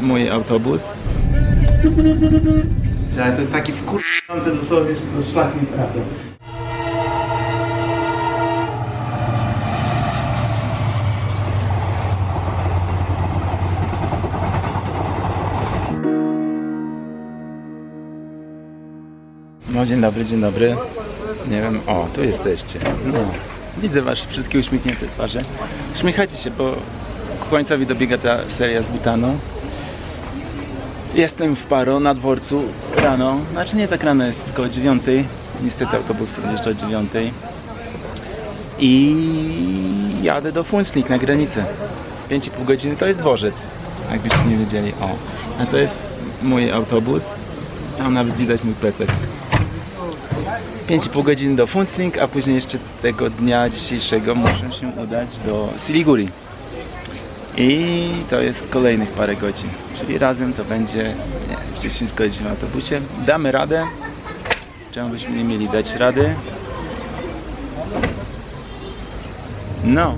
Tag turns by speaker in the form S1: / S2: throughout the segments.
S1: mój autobus. Ale to jest taki wkurzający dosłownie, że to szlak nie trafia. No dzień dobry, dzień dobry. Nie wiem, o, tu jesteście. No, widzę wasze wszystkie uśmiechnięte twarze. Uśmiechajcie się, bo ku końcowi dobiega ta seria z Butanu. Jestem w Paro na dworcu rano, znaczy nie tak rano, jest tylko o dziewiątej. Niestety autobus odjeżdża o dziewiątej. I jadę do Funsnik na granicę. 5,5 godziny to jest dworzec, jakbyście nie wiedzieli. O, a to jest mój autobus. Tam nawet widać mój plecak. 5,5 godziny do Funsling, a później jeszcze tego dnia dzisiejszego muszę się udać do Siliguri. I to jest kolejnych parę godzin. Czyli razem to będzie nie, wiem, 10 godzin w autobusie. Damy radę. Czemu byśmy nie mieli dać rady? No.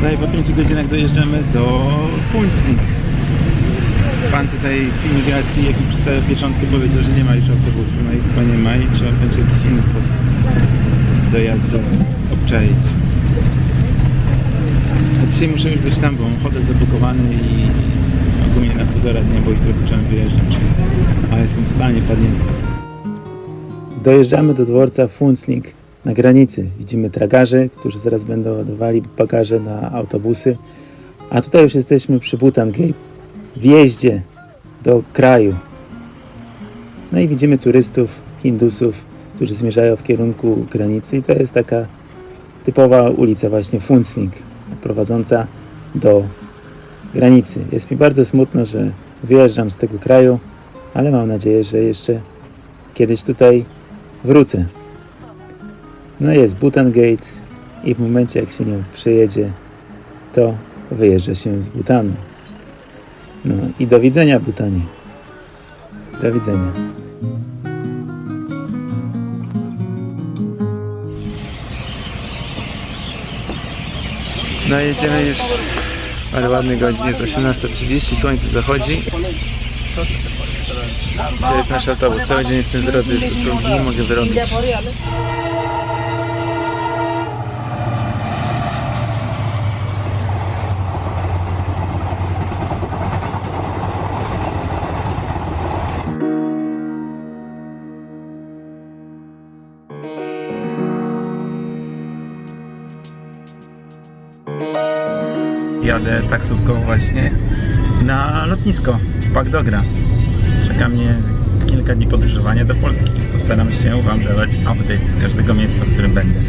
S1: Tutaj po 5 godzinach dojeżdżamy do Funsling. Pan tutaj w imigracji, jak mi przedstawiał pieczątkę, powiedział, że nie ma już autobusu. No i chyba nie ma i trzeba będzie jakiś inny sposób dojazdu obczaić. A dzisiaj muszę już być tam, bo mam hotel zablokowany i ogólnie na półtora dnia, bo jutro zacząłem wyjeżdżać. A jestem totalnie padnięty. Dojeżdżamy do dworca Funsling na granicy. Widzimy tragarzy, którzy zaraz będą ładowali bagaże na autobusy. A tutaj już jesteśmy przy Bhutan Gate, wjeździe do kraju. No i widzimy turystów, Hindusów, którzy zmierzają w kierunku granicy i to jest taka typowa ulica właśnie Funsling, prowadząca do granicy. Jest mi bardzo smutno, że wyjeżdżam z tego kraju, ale mam nadzieję, że jeszcze kiedyś tutaj wrócę. No jest Bhutan Gate i w momencie jak się nią przejedzie, to wyjeżdża się z Bhutanu. No i do widzenia Bhutanie. Do widzenia. No jedziemy już parę ładnych godzin, jest 18.30, słońce zachodzi. To jest nasz autobus, cały dzień jestem w drodze do sługi, mogę wyrobić. Jadę taksówką właśnie na lotnisko Bagdogra. Czeka mnie kilka dni podróżowania do Polski. Postaram się Wam dawać update z każdego miejsca, w którym będę.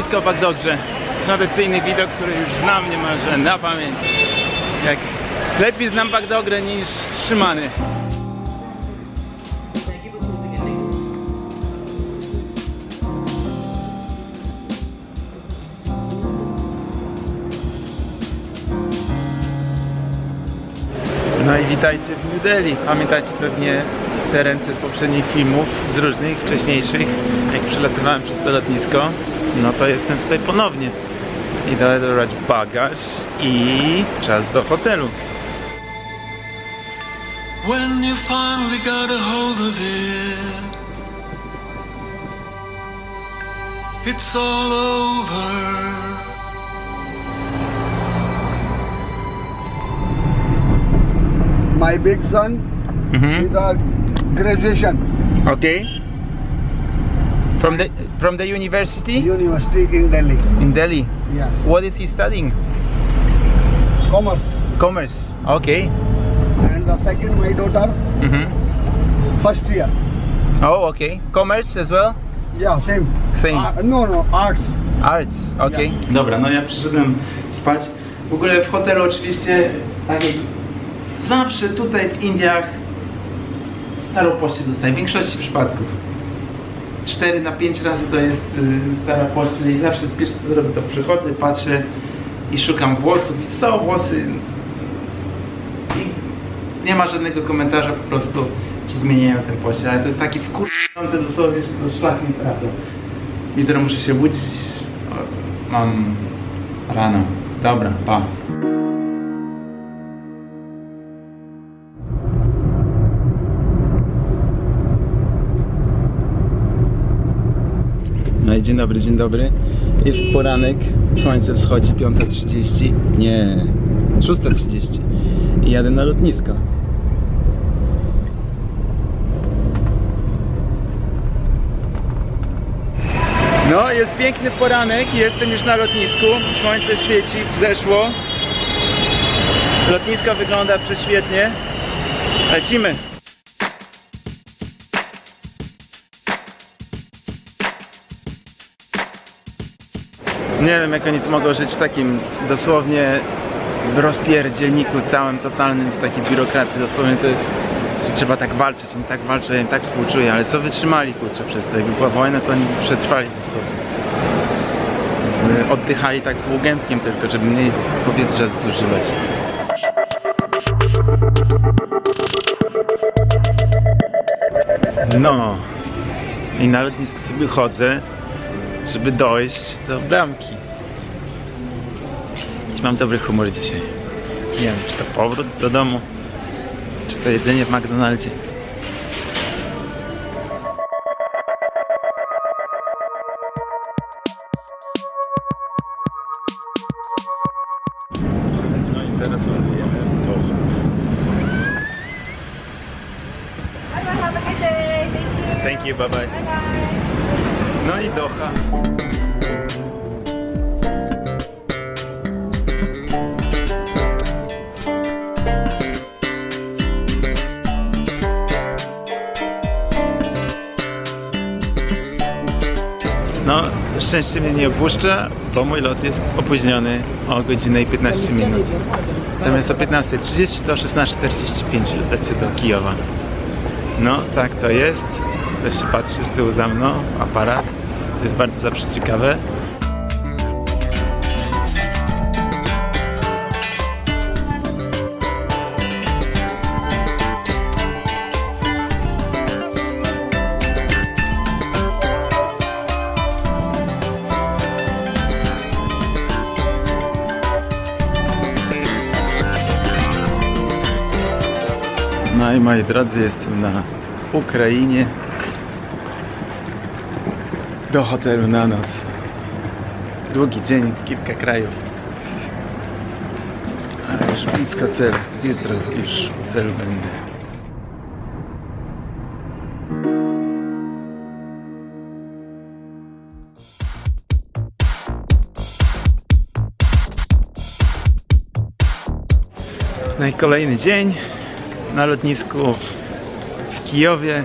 S1: Lotnisko w Bagdogrze. Tradycyjny widok, który już znam niemalże na pamięć. Jak lepiej znam Bagdogrę niż Szymany. No i witajcie w New Delhi. Pamiętacie pewnie te ręce z poprzednich filmów, z różnych wcześniejszych, jak przelatywałem przez to lotnisko. No to jestem tutaj ponownie. Idę dobrać bagaż i czas do hotelu.
S2: When you finally got a hold of it, it's all over.
S3: my big son
S1: Mhm.
S3: with a graduation
S1: Okay. From the from the university
S3: university in Delhi.
S1: in Delhi.
S3: Yeah,
S1: What is he studying?
S3: commerce.
S1: Commerce. Okay.
S3: And the second, my daughter,
S1: Mhm.
S3: first year.
S1: Oh, okay. Commerce as well?
S3: Yeah, same.
S1: Same.
S3: Uh, no, no, arts.
S1: Arts, okej. Dobra, no ja przyszedłem spać. W ogóle w hotelu oczywiście takiej zawsze tutaj w Indiach starą pościel dostaję, w większości przypadków. 4 na 5 razy to jest y, stara pościel i zawsze pierwsze co zrobię to przychodzę, patrzę i szukam włosów i są włosy i nie ma żadnego komentarza, po prostu ci zmieniają ten pościel, ale to jest taki wkurzające dosłownie, że to szlak nie trafia. Jutro muszę się budzić. Mam rano. Dobra, pa. Dzień dobry, dzień dobry. Jest poranek, słońce wschodzi 5.30. Nie, 6.30. I jadę na lotnisko. No, jest piękny poranek, jestem już na lotnisku. Słońce świeci, wzeszło. Lotnisko wygląda prześwietnie. Lecimy. Nie wiem, jak oni tu mogą żyć w takim dosłownie rozpierdzielniku całym, totalnym, w takiej biurokracji. Dosłownie to jest, trzeba tak walczyć, oni tak walczą, ja im tak współczuję, ale co wytrzymali, kurczę, przez to. Jakby była wojna, to oni przetrwali dosłownie. Oddychali tak półgębkiem tylko, żeby mniej powietrza zużywać. No. I na lotnisku sobie chodzę, żeby dojść do bramki. Dziś Mam dobry humor dzisiaj. Nie wiem, czy to powrót do domu, czy to jedzenie w McDonaldzie. I zaraz lądujemy w Doha.
S4: Bye bye, have a good day. Thank you.
S1: Thank you, bye bye.
S4: Bye bye.
S1: No i Doha. No, szczęście mnie nie opuszcza, bo mój lot jest opóźniony o godzinę i 15 minut. Zamiast o 15.30 to 16.45 lecę do Kijowa. No, tak to jest. Ktoś się patrzy z tyłu za mną, aparat. To jest bardzo zawsze ciekawe. No i moi drodzy, jestem na Ukrainie. Do hotelu na noc. Długi dzień, kilka krajów. Ale już blisko celu. Jutro już w celu będę. No i kolejny dzień na lotnisku w Kijowie.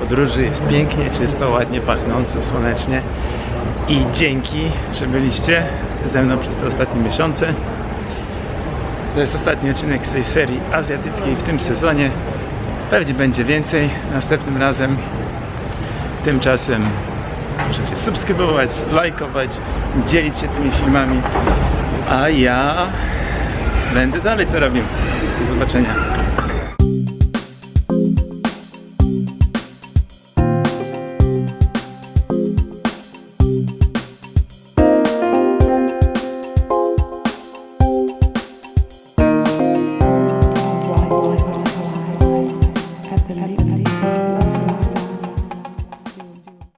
S1: podróży. Jest pięknie, czysto, ładnie pachnąco, słonecznie. I dzięki, że byliście ze mną przez te ostatnie miesiące. To jest ostatni odcinek z tej serii azjatyckiej w tym sezonie. Pewnie będzie więcej następnym razem. Tymczasem możecie subskrybować, lajkować, dzielić się tymi filmami. A ja będę dalej to robił. Do zobaczenia.